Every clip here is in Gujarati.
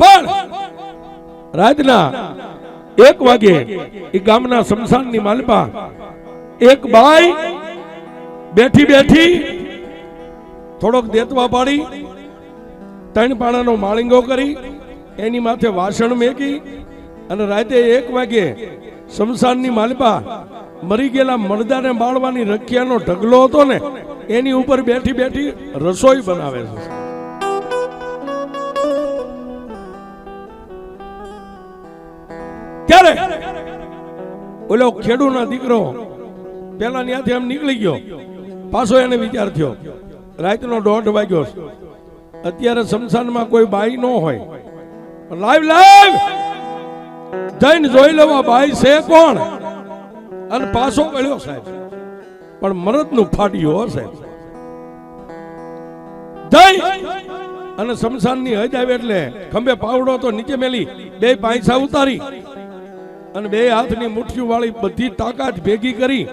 પણ રાતના એક વાગે એ ગામના શમશાનની માલપા એક બાઈ બેઠી બેઠી થોડોક દેતવા પાડી, ત્રણ પાણાનો માળીંગો કરી, એની માથે વાસણ મેકી અને રાતે એક વાગે શમશાનની માલપા મરી ગયેલા મરદાને બાળવાની રખિયાનો ઢગલો હતો ને, એની ઉપર બેઠી બેઠી રસોઈ બનાવે છે. ક્યારે ઓલો ખેડૂના દીકરો પેલા ત્યાંથી આમ નીકળી ગયો. પાછો એને વિચાર થયો, રાતનો દોઢ વાગ્યો અત્યારે શમશાનમાં કોઈ બાઈ ન હોય. Live live! જઈને જોઈ લેવા બાઈ છે કોણ? અને પાછો મળ્યો સાહેબ. પણ મરદનું ફાટ્યું સાહેબ. જઈ અને શમશાનની હજ આવે એટલે ખંભે પાવડો તો નીચે મેલી, બે પાયસા ઉતારી. અને બે હાથની મુઠ્ઠીઓ વાળી બધી તાકાત ભેગી કરી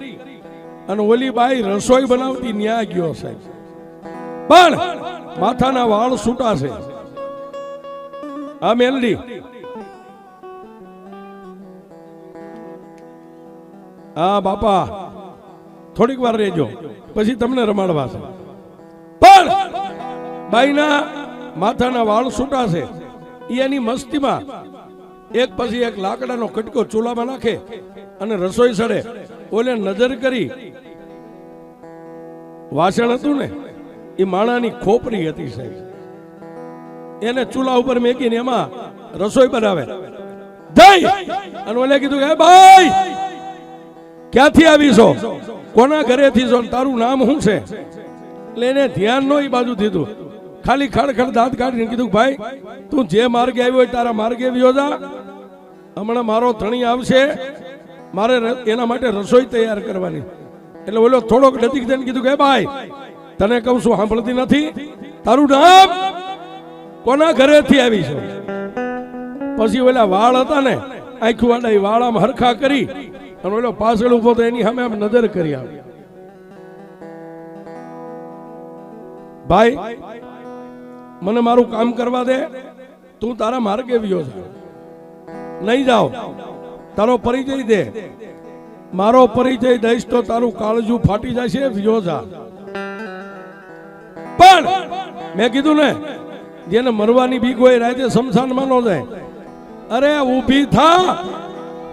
અને ઓલી બાઈ રસોઈ બનાવતી ન્યા ગયો સાહેબ. પણ માથાના વાળ છૂટા છે. આ મેલડી. હા, બાપા. થોડીક વાર રહેજો. પછી તમને રમાડવા છે. પણ બાઈના માથાના વાળ છૂટા છે. એની મસ્તીમાં એક પછી એક લાકડાનો કટકો ચૂલામાં નાખે અને રસોઈ સડે. ઓલે નજર કરી. વાસણ હતું ને, એ માણાની ખોપરી હતી સાહેબ. એને ચૂલા ઉપર મેકીને એમાં રસોઈ બનાવે. જઈ અને ઓલે કીધું કે ભાઈ, ક્યાંથી આવી છો? કોના ઘરેથી છો? તારું નામ શું છે? એટલે એને ધ્યાન નો એ બાજુ દીધું. ખાલી ખડખડ દાંત કાઢીને કીધું ભાઈ, તું જે માર્ગે આવ્યો હોય તારા માર્ગે વ્યો જા. હમણાં મારો ધણી આવશે. મારે એના માટે રસોઈ તૈયાર કરવાની. એટલે ઓલો થોડોક નજીક થઈને કીધું કે ભાઈ, તને કહું છું, સાંભળતી નથી. તારું નામ કોના ઘરેથી આવી છે? પછી ઓલા વાળ હતા ને, આખું વાળા વાળ આમ હરખા કરી અને ઓલો પાછળ ઊભો તો એની સામે આમ નજર કરી આવે. ભાઈ મને મારું કામ કરવા દે? તું તારા માર્ગે વ્યો જા નહીં જાઓ. તારો પરિચય દે. મારો પરિચય દઈશ તો તારું કાળજું ફાટી જશે, વ્યો જા. પણ મેં કીધું ને, જેને મરવાની બીક હોય રાતે શમશાનમાં ન જાય. અરે, ઊભી થા.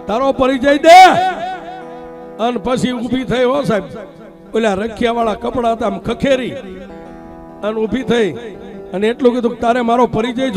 તારો પરિચય દે. અને પછી ઊભી થઈ હો સાહેબ. ઓલા રખિયા વાળા કપડા હતા આમ ખખેરી. અને ઊભી થઈ. અને એટલું કીધું તારે મારો પરિચય